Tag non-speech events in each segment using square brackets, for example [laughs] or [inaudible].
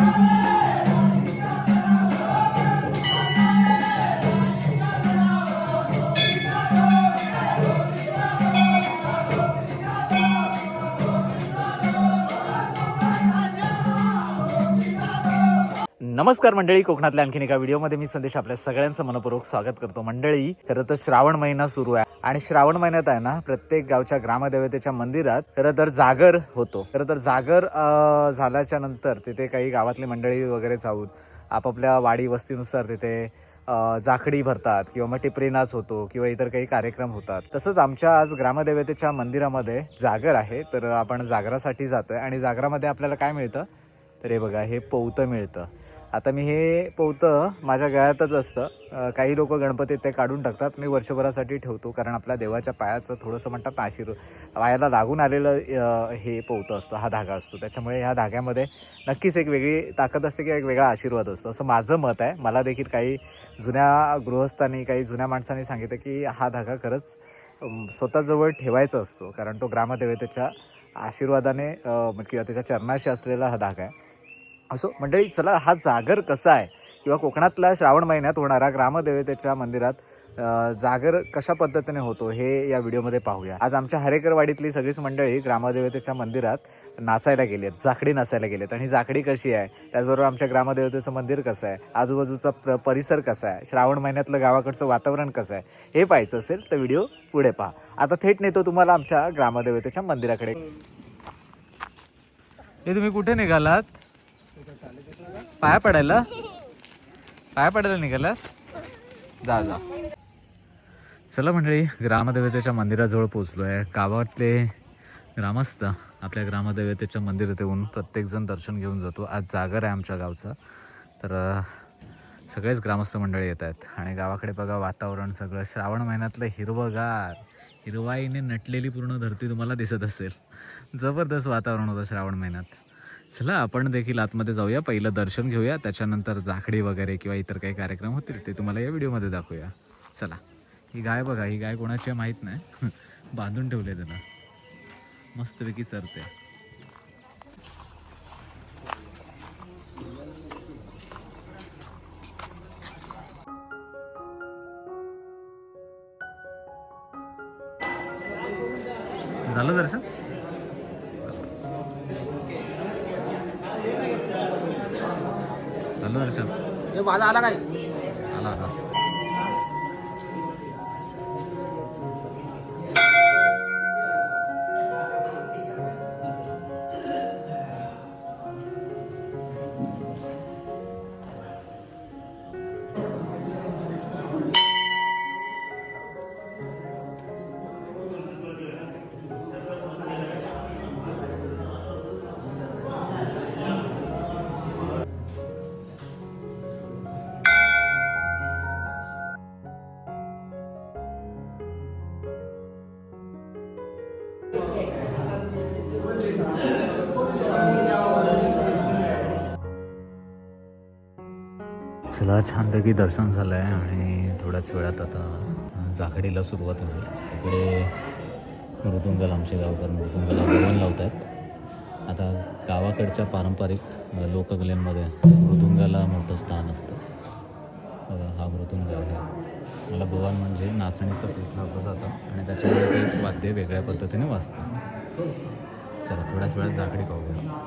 Música नमस्कार मंडळी कोकणातल्या आणखीन एका व्हिडिओमध्ये मी संदेश आपल्या सगळ्यांचं मनपूर्वक स्वागत करतो. मंडळी खरं तर श्रावण महिना सुरू आहे आणि श्रावण महिन्यात आहे ना प्रत्येक गावच्या ग्रामदेवतेच्या मंदिरात खरं तर जागर होतो. खरं तर जागर झाल्याच्यानंतर तिथे काही गावातली मंडळी वगैरे जाऊन आपापल्या वाडी वस्तीनुसार तिथे जाखडी भरतात किंवा मग टिपरी नाच होतो किंवा इतर काही कार्यक्रम होतात. तसंच आमच्या आज ग्रामदेवतेच्या मंदिरामध्ये जागर आहे. तर आपण जागरासाठी जातोय आणि जागरामध्ये आपल्याला काय मिळतं? तर हे बघा हे पौतं मिळतं. आता मी हे पोवतं माझ्या गळ्यातच असतं. काही लोक गणपतीत ते काढून टाकतात. मी वर्षभरासाठी ठेवतो कारण आपल्या देवाच्या पायाचं थोडंसं म्हणतात ना आशीर्वाद पायाला लागून आलेलं हे पोवतं असतं हा धागा असतो. त्याच्यामुळे ह्या धाग्यामध्ये नक्कीच एक वेगळी ताकद असते किंवा एक वेगळा आशीर्वाद असतो. असं माझं मत आहे. मला देखील काही जुन्या गृहस्थांनी काही जुन्या माणसांनी सांगितलं की हा धागा खरंच स्वतःजवळ ठेवायचा असतो. कारण तो ग्रामदेवतेच्या आशीर्वादाने किंवा त्याच्या चरणाशी असलेला हा धागा आहे. असो मंडळी चला हा जागर कसा आहे? किंवा कोकणातल्या श्रावण महिन्यात होणारा ग्रामदेवतेच्या मंदिरात जागर कशा पद्धतीने होतो हे या व्हिडिओमध्ये पाहूया. आज आमच्या हरेकरवाडीतली सगळीच मंडळी ग्रामदेवतेच्या मंदिरात नाचायला गेली आहेत जाखडी नाचायला गेलेत आणि जाखडी कशी आहे? त्याचबरोबर आमच्या ग्रामदेवतेचं मंदिर कसं आहे? आजूबाजूचा प्र- परिसर कसा आहे? श्रावण महिन्यातलं गावाकडचं वातावरण कसं आहे? हे पाहायचं असेल तर व्हिडिओ पुढे पहा. आता थेट नेतो तुम्हाला आमच्या ग्रामदेवतेच्या मंदिराकडे. हे तुम्ही कुठे निघालात? पाया पडायला? पाया पडायला निघाला जा जा. चला मंडळी ग्रामदेवतेच्या मंदिराजवळ पोचलो आहे गावातले ग्रामस्थ आपल्या ग्रामदेवतेच्या मंदिरात येऊन प्रत्येकजण दर्शन घेऊन जातो. आज जागर आहे आमच्या गावचा. तर सगळेच ग्रामस्थ मंडळी येत आहेत. आणि गावाकडे बघा वातावरण सगळं. श्रावण महिन्यातलं हिरवगार हिरवाईने नटलेली पूर्ण धरती तुम्हाला दिसत असेल. जबरदस्त वातावरण होतं श्रावण महिन्यात. चला आपण देखील आतमध्ये जाऊया. पहिलं दर्शन घेऊया त्याच्यानंतर झाकडी वगैरे किंवा इतर काही कार्यक्रम होतील ते तुम्हाला या व्हिडिओमध्ये दाखवूया. चला ही गाय बघा ही गाय कोणाची माहीत नाही. [laughs] बांधून ठेवले त्याला मस्तपैकी चरते. झालं दर्शन? हे माझा आला काय बऱ्यापैकी दर्शन झालं आहे आणि थोड्याच वेळात आता जाखडीला सुरुवात होईल. इकडे मृदुंगल आमचे गावकर मृदुंगला भवन लावत आहेत आता गावाकडच्या पारंपरिक अ, लोककलेमध्ये मृदुंगाला मोठं स्थान असतं. हा मृदुंग आहे. मला भवन म्हणजे नाचणीचं पीठ लावलं जातं आणि त्याच्यामुळे ते वाद्य वेगळ्या पद्धतीने वाजतं चला थोड्याच वेळात जाखडी पाहूया.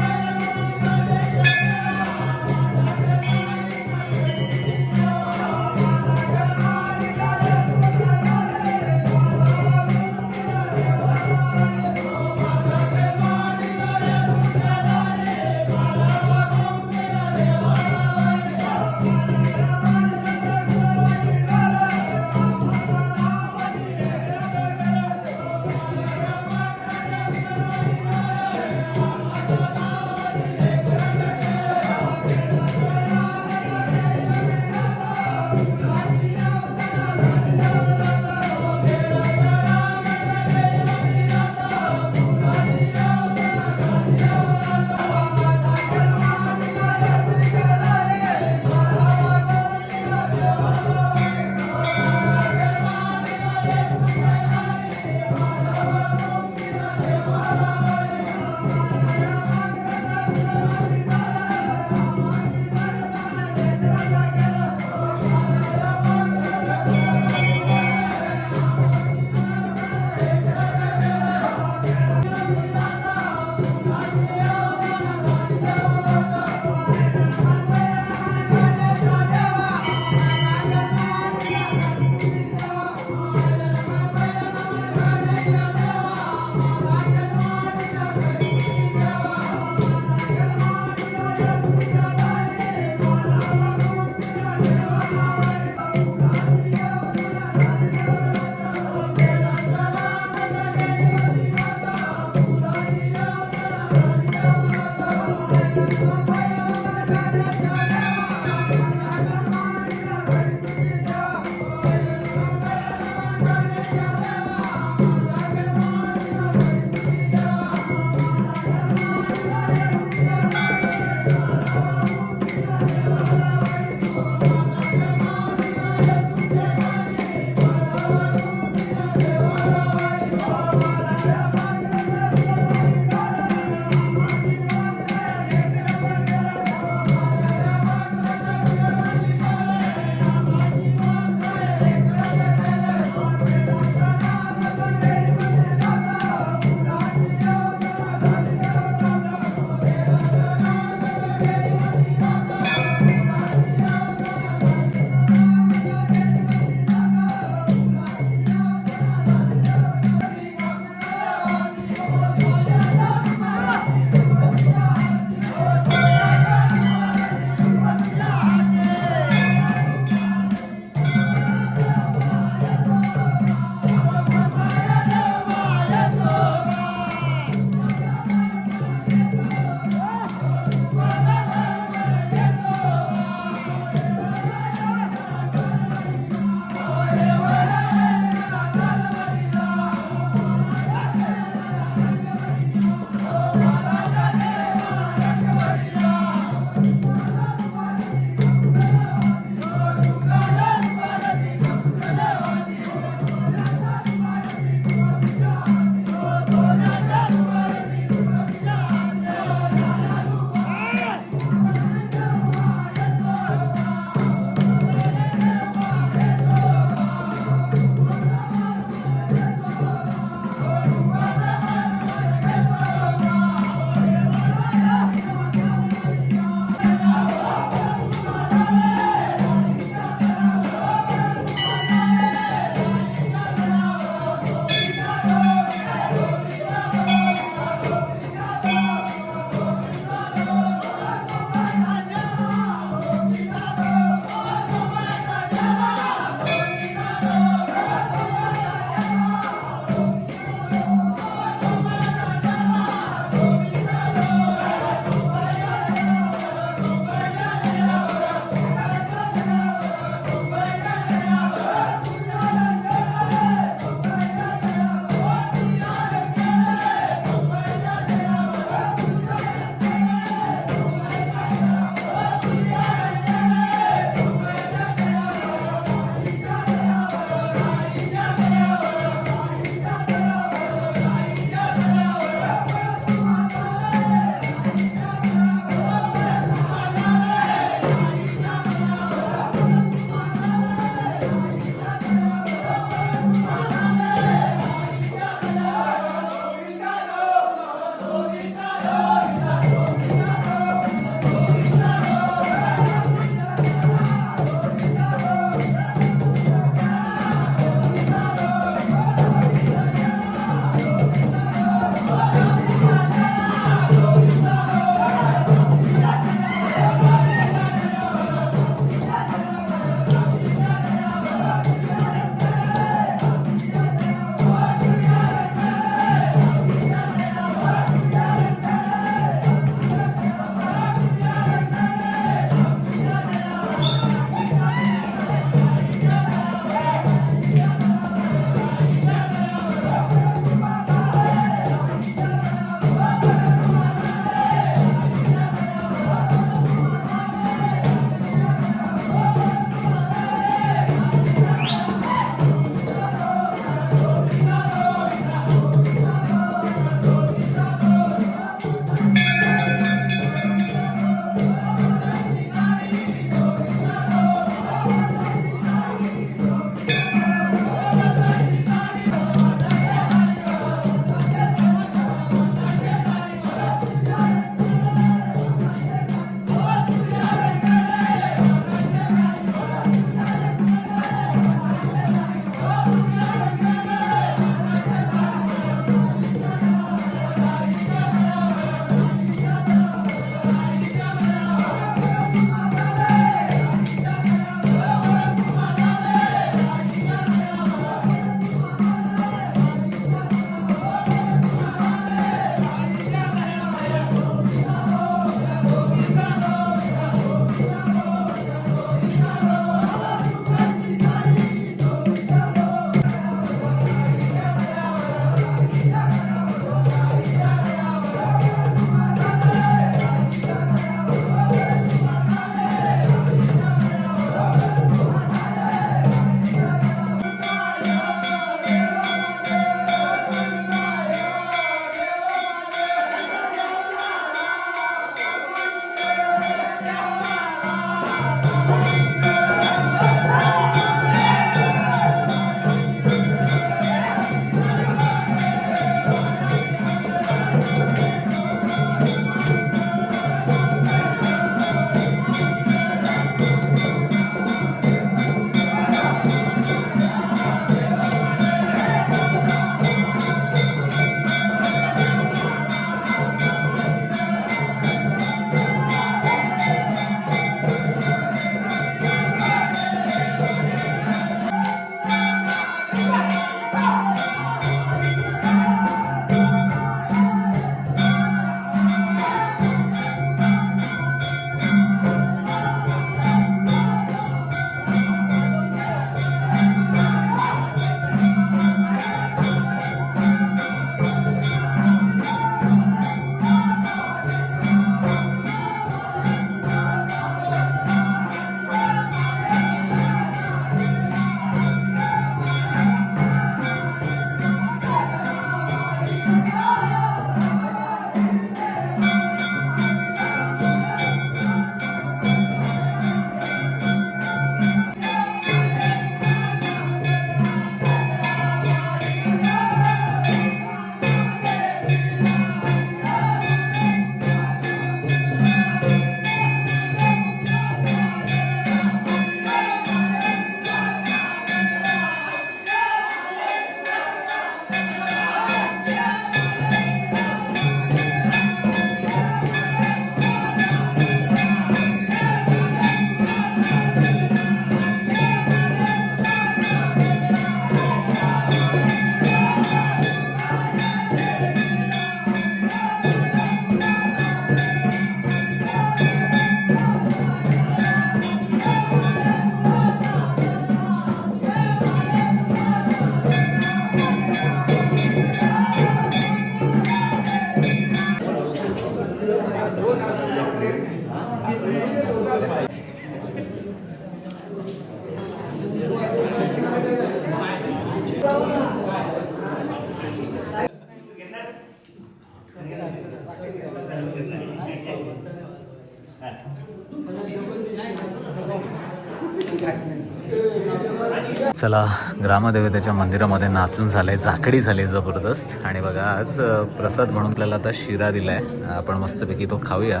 चला ग्रामदेवतेच्या मंदिरामध्ये नाचून झाले झाकडी झाली जबरदस्त. आणि बघा आज प्रसाद म्हणून आपल्याला आता शिरा दिलाय. आपण मस्तपैकी तो खाऊया.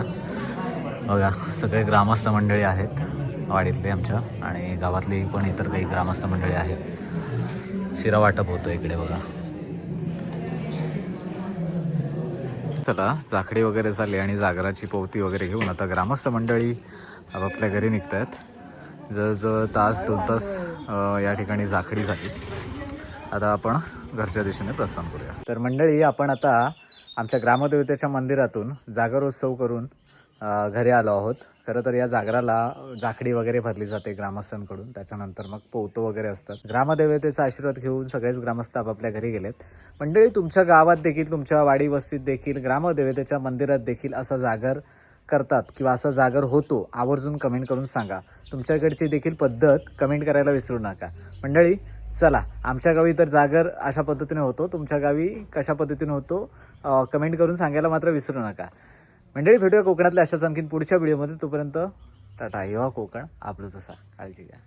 बघा सगळे ग्रामस्थ मंडळी आहेत वाडीतले आमच्या आणि गावातली पण इतर काही ग्रामस्थ मंडळी आहेत. शिरा वाटप होतो इकडे बघा. चला झाकडी वगैरे झाली आणि जागराची पोवती वगैरे घेऊन आता ग्रामस्थ मंडळी आपापल्या घरी निघत आहेत जवळजवळ तास दोन तास या ठिकाणी जाखडी झाली आता आपण घरच्या दिशेने प्रस्थान करूया. तर मंडळी आपण आता आमच्या ग्रामदेवतेच्या मंदिरातून जागरोत्सव करून घरी आलो आहोत. खरं तर या जागराला जाखडी वगैरे भरली जाते ग्रामस्थांकडून. त्याच्यानंतर मग पोवतो वगैरे असतात. ग्रामदेवतेचा आशीर्वाद घेऊन सगळेच ग्रामस्थ आपापल्या घरी गेलेत. मंडळी तुमच्या गावात देखील तुमच्या वाडी वस्तीत देखील ग्रामदेवतेच्या मंदिरात देखील असा जागर करतात किंवा असा जागर होतो आवर्जून कमेंट करून सांगा. तुमच्याकडची देखील पद्धत कमेंट करायला विसरू नका. मंडळी चला आमच्या गावी तर जागर अशा पद्धतीने होतो. तुमच्या गावी कशा पद्धतीने होतो कमेंट करून सांगायला मात्र विसरू नका. मंडळी भेटूया कोकणातल्या अशाच आणखीन पुढच्या व्हिडिओमध्ये. तोपर्यंत टाटा येवा कोकण आपलं जसा काळजी घ्या.